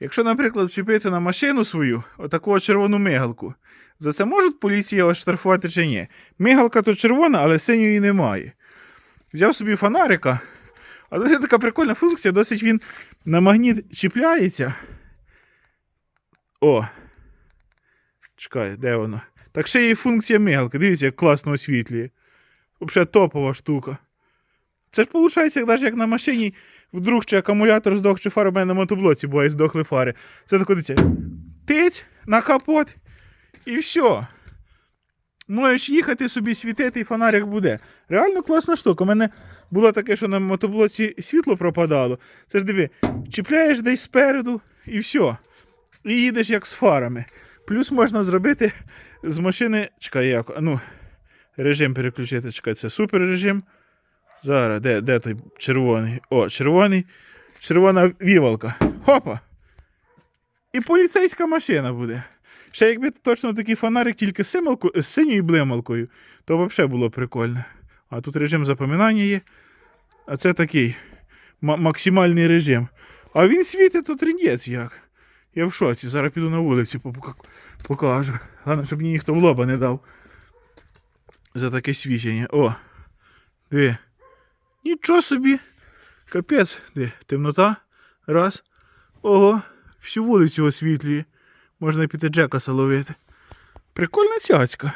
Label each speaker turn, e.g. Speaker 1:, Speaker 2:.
Speaker 1: Якщо, наприклад, вчепити на машину свою отаку червону мигалку, за це можуть поліція вас штрафувати чи ні? Мигалка то червона, але синьої немає. Взяв собі фонарика, а тут є така прикольна функція, досить він на магніт чіпляється. О. Чекай, де воно? Так ще є функція мигалки. Дивіться, як класно освітлює. Взагалі топова штука. Це ж виходить, навіть як на машині вдруг чи акумулятор здох, чи фара в мене на мотоблоці буває, здохли фари. Це так дивіться. Тиць на капот і все. Можеш їхати собі світити, і фонарик буде. Реально класна штука. У мене було таке, що на мотоблоці світло пропадало. Це ж диви, чіпляєш десь спереду і все. І їдеш як з фарами. Плюс можна зробити з машини. Чекай, як. Ну, режим переключити. Чекай, це супер режим. Зараз, де, де той червоний? О, червоний. Червона вівалка. Хопа! І поліцейська машина буде. Ще якби точно такий фонарик тільки з, синьою блималкою, то взагалі було прикольно. А тут режим запоминання є. А це такий ма- максимальний режим. А він світить то трендець як. Я в шоці. Зараз піду на попока- покажу. Головне, щоб мені ніхто в лоба не дав. За таке свічення. О. Диви. Нічого собі. Капець. Де? Темнота. Раз. Ого. Всю вулицю освітлює. Можна піти Джекаса ловити. Прикольна цяцька.